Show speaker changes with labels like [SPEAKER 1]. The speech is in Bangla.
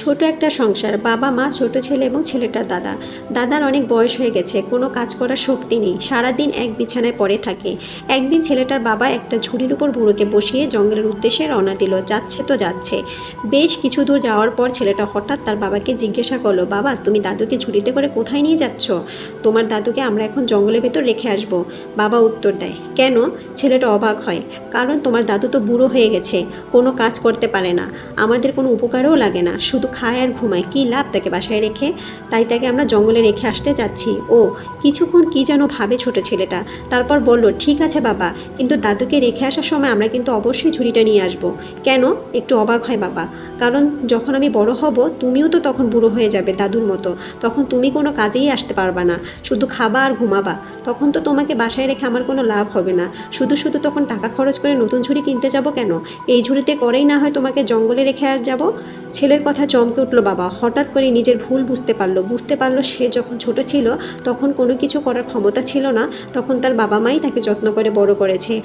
[SPEAKER 1] ছোট একটা সংসার, বাবা, মা, ছোট ছেলে এবং ছেলেটার দাদা। দাদার অনেক বয়স হয়ে গেছে, কোনো কাজ করার শক্তি নেই, সারাদিন এক বিছানায় পড়ে থাকে। একদিন ছেলেটার বাবা একটা ঝুড়ির উপর বুড়োকে বসিয়ে জঙ্গলের উদ্দেশ্যে রওনা দিল, যাচ্ছে তো যাচ্ছে। বেশ কিছু দূর যাওয়ার পর ছেলেটা হঠাৎ তার বাবাকে জিজ্ঞাসা করল, বাবা, তুমি দাদুকে ঝুড়িতে করে কোথায় নিয়ে যাচ্ছ? তোমার দাদুকে আমরা এখন জঙ্গলের ভেতর রেখে আসব। বাবা উত্তর দেয়, কেন? ছেলেটা অবাক হয়, কারণ তোমার দাদু তো বুড়ো হয়ে গেছে, কোনো কাজ করতে পারে না। আমাদের কোনো উপকারও লাগে না, শুধু খায় আর ঘুমায়, কী লাভ তাকে বাসায় রেখে? তাই তাকে আমরা জঙ্গলে রেখে আসতে যাচ্ছি। ও, কিছুক্ষণ কি যেন ভাবে ছোট ছেলেটা। তারপর বলল, ঠিক আছে বাবা, কিন্তু দাদুকে রেখে আসার সময় আমরা কিন্তু অবশ্যই ঝুড়িটা নিয়ে আসব। কেন? একটু অবাক হয় বাবা। কারণ যখন আমি বড় হব, তুমিও তো তখন বুড়ো হয়ে যাবে দাদুর মতো। তখন তুমি কোনো কাজেই আসতে পারবা না। শুধু খাবা আর ঘুমাবা। তখন তো তোমাকে বাসায় রেখে আমার কোনো লাভ হবে না। শুধু শুধু তখন টাকা খরচ করে নতুন ঝুড়ি কিনতে যাব কেন? এই ঝুড়িতে করেই না হয় তোমাকে জঙ্গলে রেখে আর যাব? ছেলের কথা চমকে উঠল বাবা। হঠাৎ করে নিজের ভুল বুঝতে পারল। বুঝতে পারল সে যখন ছোট ছিল, তখন কোনো কিছু করার ক্ষমতা ছিল না, তখন তার বাবা মাই তাকে যত্ন করে বড় করেছে।